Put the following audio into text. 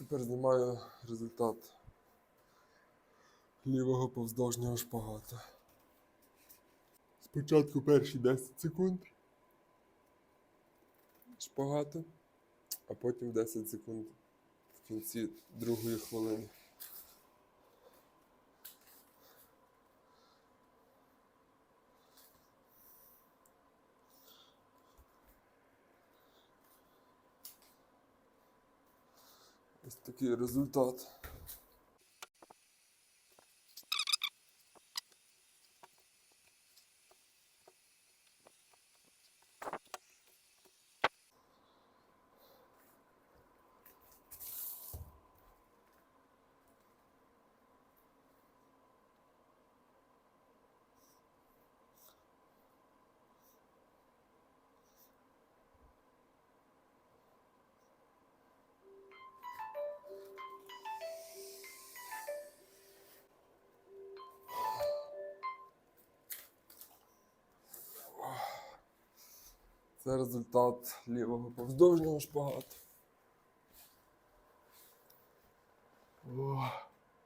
Тепер знімаю результат лівого повздовжнього шпагата. Спочатку перші 10 секунд шпагату, а потім 10 секунд в кінці другої хвилини. Такий результат. Це результат лівого повздовжнього шпагату.